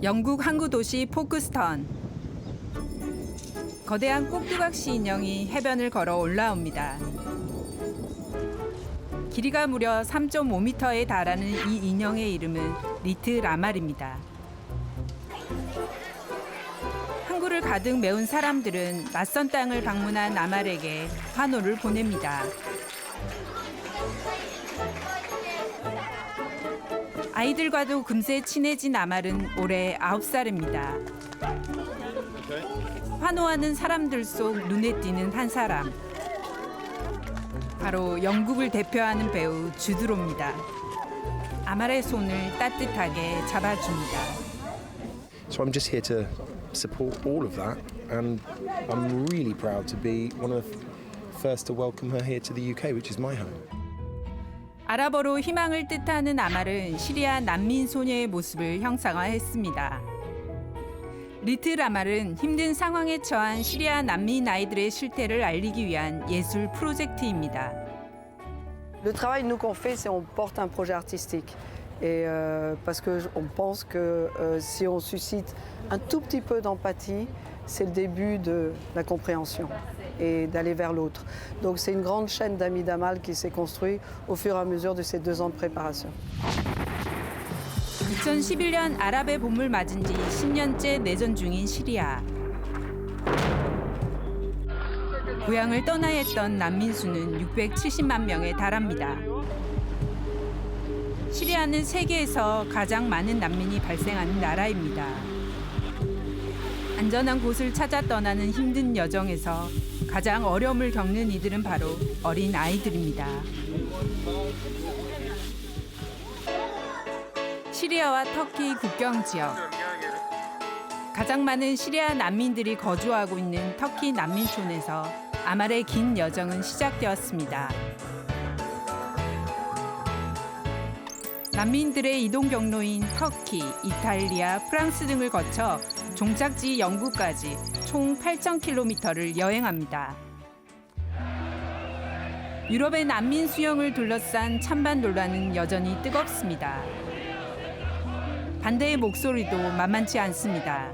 영국 항구 도시 포크스턴. 거대한 꼭두각시 인형이 해변을 걸어 올라옵니다. 길이가 무려 3.5m에 달하는 이 인형의 이름은 리트 라말입니다. 항구를 가득 메운 사람들은 낯선 땅을 방문한 나말에게 환호를 보냅니다. 아이들과도 금세 친해진 나말은 올해 9살입니다. 환호하는 사람들 속 눈에 띄는 한 사람. 바로 영국을 대표하는 배우 주드로입니다. 아말의 손을 따뜻하게 잡아줍니다. So I'm just here to support all of that, and I'm really proud to be one of the first to welcome her here to the UK, which is my home. 아랍어로 희망을 뜻하는 아말은 시리아 난민 소녀의 모습을 형상화했습니다. 리틀 아말은 힘든 상황에 처한 시리아 난민 아이들의 실태를 알리기 위한 예술 프로젝트입니다. Le travail nous qu'on fait, c'est on porte un projet artistique. Et euh, parce qu'on pense que euh, si on suscite un tout petit peu d'empathie, c'est le début de la compréhension et d'aller vers l'autre. Donc c'est une grande chaîne d'amis d'Amal qui s'est construite au fur et à mesure de ces deux ans de préparation. 2011년 아랍의 봄을 맞은 지 10년째 내전 중인 시리아. 고향을 떠나야 했던 난민 수는 670만 명에 달합니다. 시리아는 세계에서 가장 많은 난민이 발생하는 나라입니다. 안전한 곳을 찾아 떠나는 힘든 여정에서 가장 어려움을 겪는 이들은 바로 어린 아이들입니다. 시리아와 터키 국경 지역. 가장 많은 시리아 난민들이 거주하고 있는 터키 난민촌에서 아말의 긴 여정은 시작되었습니다. 난민들의 이동 경로인 터키, 이탈리아, 프랑스 등을 거쳐 종착지 영국까지 총 8,000km를 여행합니다. 유럽의 난민 수용을 둘러싼 찬반 논란은 여전히 뜨겁습니다. 반대의 목소리도 만만치 않습니다.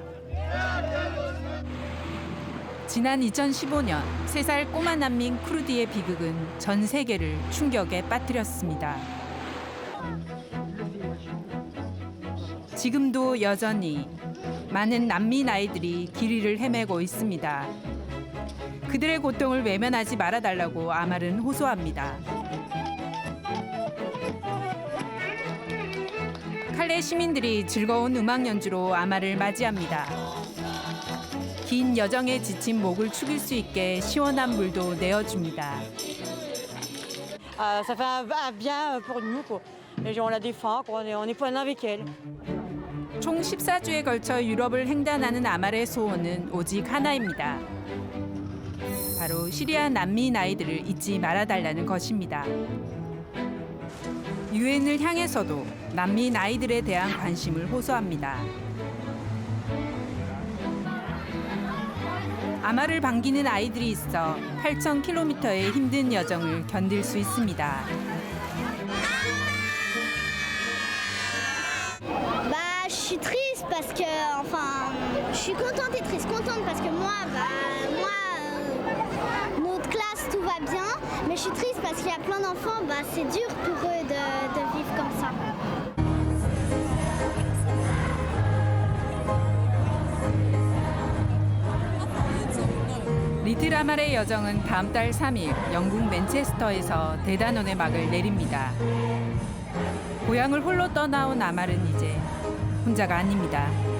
지난 2015년 3살 꼬마 난민 쿠르디의 비극은 전 세계를 충격에 빠뜨렸습니다. 지금도 여전히 많은 난민 아이들이 길이를 헤매고 있습니다. 그들의 고통을 외면하지 말아달라고 아말은 호소합니다. 칼레 시민들이 즐거운 음악 연주로 아마를 맞이합니다. 긴 여정에 지친 목을 축일 수 있게 시원한 물도 내어줍니다. Elle. 총 14주에 걸쳐 유럽을 횡단하는 아말의 소원은 오직 하나입니다. 바로 시리아 난민 아이들을 잊지 말아달라는 것입니다. 유엔을 향해서도 난민 아이들에 대한 관심을 호소합니다. 아말을 반기는 아이들이 있어 8,000km의 힘든 여정을 견딜 수 있습니다. Suis triste parce que, enfin, je suis contente et triste. Contente parce que moi, bah, moi, euh, notre classe, tout va bien. Mais je suis triste parce qu'il y a plein d'enfants, bah, c'est dur pour eux de, de vivre comme ça. 리틀 아말의 여정은 다음 달 3일 영국 맨체스터에서 대단원의 막을 내립니다. 고향을 홀로 떠나온 아말은 이제 혼자가 아닙니다.